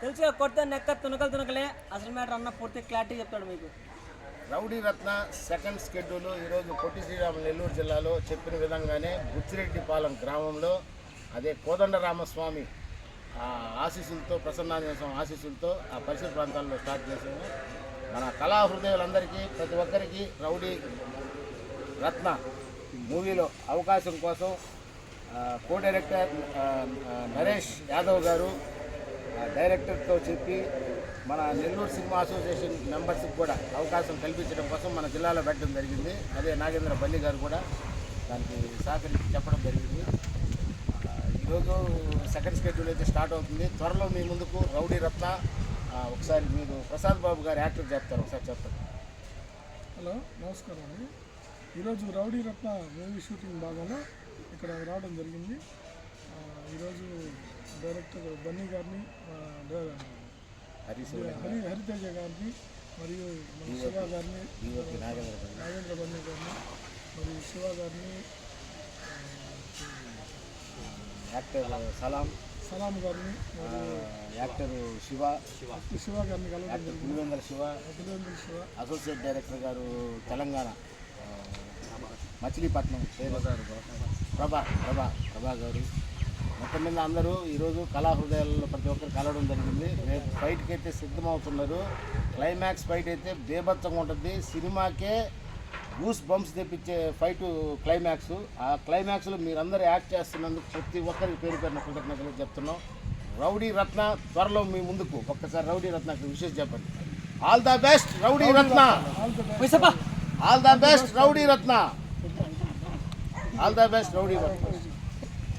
తెలుసుగా కొడితే నెక్క తునకలు తునకలే. అసలు మ్యాటర్ అన్న పూర్తి క్లారిటీ చెప్తాడు మీకు. రౌడీ రత్న సెకండ్ షెడ్యూల్ ఈరోజు పొట్టి శ్రీరాములు నెల్లూరు జిల్లాలో చెప్పిన విధంగానే బుచ్చిరెడ్డిపాలెం గ్రామంలో అదే కోదండరామస్వామి ఆ ఆశీస్సులతో ప్రసన్నాంజన స్వామి ఆశీస్సులతో ఆ పరిసర ప్రాంతాల్లో స్టార్ట్ చేసాము మన కళా హృదయాలందరికీ ప్రతి ఒక్కరికి రౌడీ రత్న మూవీలో అవకాశం కోసం కో డైరెక్టర్ నరేష్ యాదవ్ గారు డైరెక్టర్తో చెప్పి మన నెల్లూరు సినిమా అసోసియేషన్ మెంబర్స్కి కూడా అవకాశం కల్పించడం కోసం మన జిల్లాలో పెట్టడం జరిగింది. అదే నాగేంద్ర బల్లి గారు కూడా దానికి సహకరించి చెప్పడం జరిగింది. ఈరోజు సెకండ్ స్కెడ్యూల్ అయితే స్టార్ట్ అవుతుంది. త్వరలో మీ ముందుకు రౌడీ రత్న ఒకసారి మీరు ప్రసాద్ బాబు గారు యాక్టర్ చెప్తారు ఒకసారి చెప్తారు. హలో నమస్కారం అండి. ఈరోజు రౌడీ రత్న మూవీ షూటింగ్ భాగంలో ఇక్కడ రావడం జరిగింది. ఈరోజు డైరెక్టర్ బన్నీ గారిని హరి హరితేజ గారిని మరియు శివ గారిని నాగేంద్ర బన్నీ. గారిని మరియు శివ గారిని యాక్టర్ సలాం. సలాం గారిని యాక్టర్ శివ. శివ గారిని కలవడం Pulivendula Shiva. Abhinandana Shiva. Associate director garu Telangana. Machilipatnam పేరు. ప్రభా ప్రభా ప్రభా గారు. మీద అందరూ ఈరోజు కళా హృదయాల్లో ప్రతి ఒక్కరు కలవడం జరిగింది. రేపు ఫైట్కి అయితే సిద్ధమవుతున్నారు. క్లైమాక్స్ ఫైట్ అయితే బేభత్సంగా ఉంటుంది. సినిమాకే గూస్ బంప్స్ తెప్పించే ఫైట్ క్లైమాక్స్ ఆ క్లైమాక్స్లో మీరందరూ యాక్ట్ చేస్తున్నందుకు ప్రతి ఒక్కరికి పేరు పేరున కృతజ్ఞతలు చెప్తున్నాం. రౌడీ రత్న త్వరలో మీ ముందుకు. ఒక్కసారి రౌడీ రత్నకు విషయం చెప్పండి. All the best rowdy Ratna. All the best rowdy Ratna. All the best rowdy Ratna.